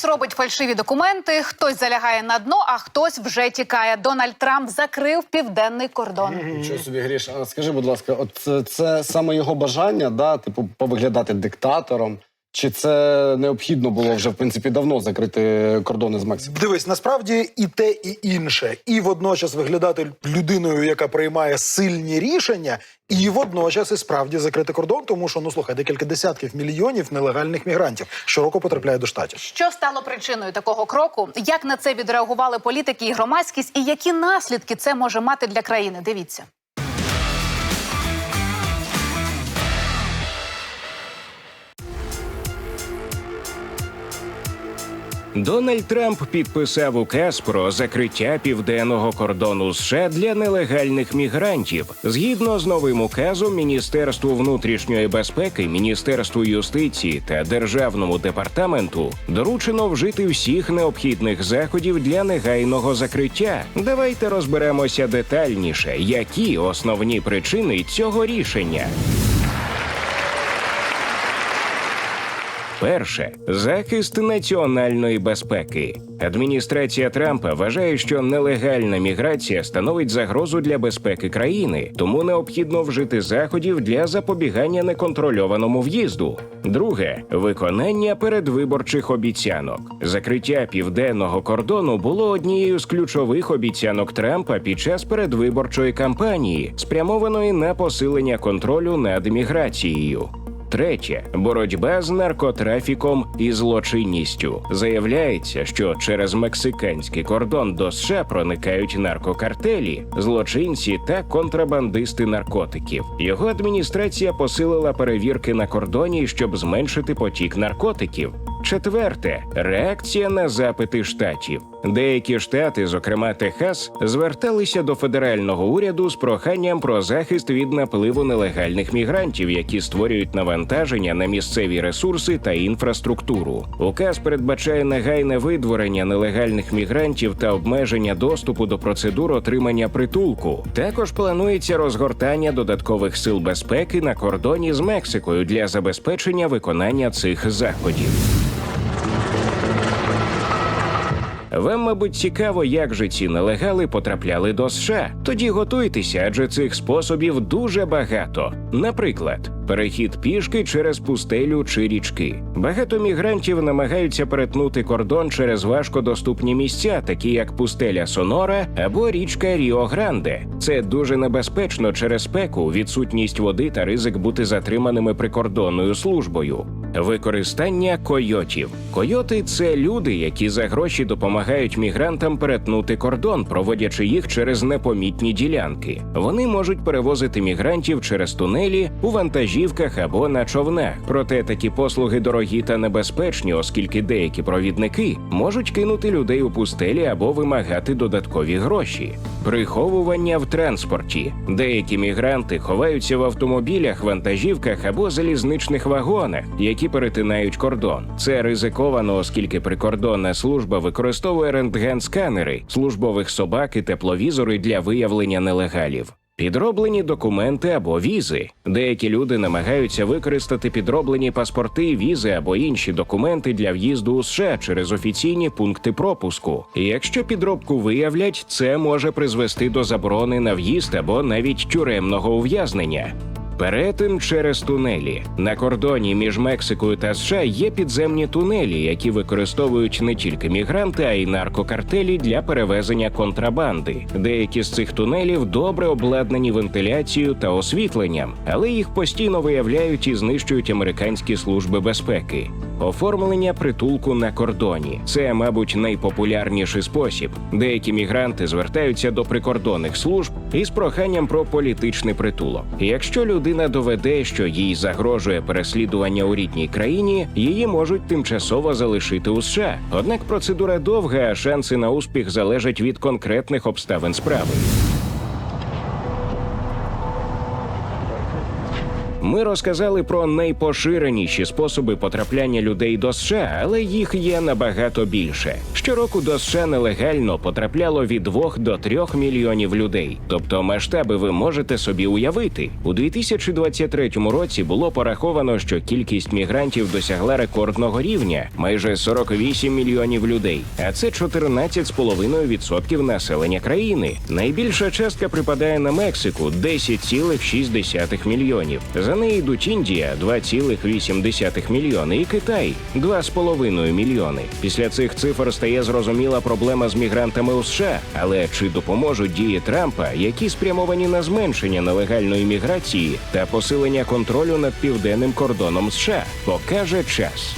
Хтось робить фальшиві документи, хтось залягає на дно, а хтось вже тікає. Дональд Трамп закрив південний кордон. Нічого собі, Гріш, а скажи, будь ласка, от це, це саме його бажання, да, типу, повиглядати диктатором? Чи це необхідно було вже в принципі давно закрити кордони з Мексикою? Дивись, насправді і те, і інше, і водночас виглядати людиною, яка приймає сильні рішення, і водночас і справді закрити кордон, тому що ну слухай, декілька десятків мільйонів нелегальних мігрантів щороку потрапляє до штатів. Що стало причиною такого кроку? Як на це відреагували політики і громадськість, і які наслідки це може мати для країни? Дивіться. Дональд Трамп підписав указ про закриття південного кордону США для нелегальних мігрантів. Згідно з новим указом, Міністерству внутрішньої безпеки, Міністерству юстиції та Державному департаменту доручено вжити всіх необхідних заходів для негайного закриття. Давайте розберемося детальніше, які основні причини цього рішення. Перше захист національної безпеки. Адміністрація Трампа вважає, що нелегальна міграція становить загрозу для безпеки країни, тому необхідно вжити заходів для запобігання неконтрольованому в'їзду. Друге виконання передвиборчих обіцянок. Закриття південного кордону було однією з ключових обіцянок Трампа під час передвиборчої кампанії, спрямованої на посилення контролю над міграцією. Третє боротьба з наркотрафіком і злочинністю. Заявляється, що через мексиканський кордон до США проникають наркокартелі, злочинці та контрабандисти наркотиків. Його адміністрація посилила перевірки на кордоні, щоб зменшити потік наркотиків. Четверте реакція на запити штатів. Деякі штати, зокрема Техас, зверталися до федерального уряду з проханням про захист від напливу нелегальних мігрантів, які створюють навантаження на місцеві ресурси та інфраструктуру. Указ передбачає негайне видворення нелегальних мігрантів та обмеження доступу до процедур отримання притулку. Також планується розгортання додаткових сил безпеки на кордоні з Мексикою для забезпечення виконання цих заходів. Вам, мабуть, цікаво, як же ці нелегали потрапляли до США. Тоді готуйтеся, адже цих способів дуже багато. Наприклад, перехід пішки через пустелю чи річки. Багато мігрантів намагаються перетнути кордон через важкодоступні місця, такі як пустеля Сонора або річка Ріо Гранде. Це дуже небезпечно через спеку, відсутність води та ризик бути затриманими прикордонною службою. Використання койотів. Койоти це люди, які за гроші допомагають мігрантам перетнути кордон, проводячи їх через непомітні ділянки. Вони можуть перевозити мігрантів через тунелі у вантажівках або на човнах. Проте такі послуги дорогі та небезпечні, оскільки деякі провідники можуть кинути людей у пустелі або вимагати додаткові гроші. Приховування в транспорті. Деякі мігранти ховаються в автомобілях, вантажівках або залізничних вагонах, які перетинають кордон. Це ризиковано, оскільки прикордонна служба використовує рентген-сканери, службових собак і тепловізори для виявлення нелегалів. Підроблені документи або візи. Деякі люди намагаються використати підроблені паспорти, візи або інші документи для в'їзду у США через офіційні пункти пропуску. Якщо підробку виявлять, це може призвести до заборони на в'їзд або навіть тюремного ув'язнення. Перетин через тунелі на кордоні між Мексикою та США є підземні тунелі, які використовують не тільки мігранти, а й наркокартелі для перевезення контрабанди. Деякі з цих тунелів добре обладнані вентиляцією та освітленням, але їх постійно виявляють і знищують американські служби безпеки. Оформлення притулку на кордоні це, мабуть, найпопулярніший спосіб. Деякі мігранти звертаються до прикордонних служб із проханням про політичний притулок. Якщо людина доведе, що їй загрожує переслідування у рідній країні, її можуть тимчасово залишити у США. Однак процедура довга, а шанси на успіх залежать від конкретних обставин справи. Ми розказали про найпоширеніші способи потрапляння людей до США, але їх є набагато більше. Щороку до США нелегально потрапляло від 2 до 3 мільйонів людей. Тобто масштаби ви можете собі уявити. У 2023 році було пораховано, що кількість мігрантів досягла рекордного рівня майже 48 мільйонів людей. А це 14,5% населення країни. Найбільша частка припадає на Мексику 10,6 мільйонів. За неї йдуть Індія 2,8 мільйони і Китай 2,5 мільйони. Після цих цифр стає зрозуміла проблема з мігрантами у США. Але чи допоможуть дії Трампа, які спрямовані на зменшення нелегальної міграції та посилення контролю над південним кордоном США, покаже час.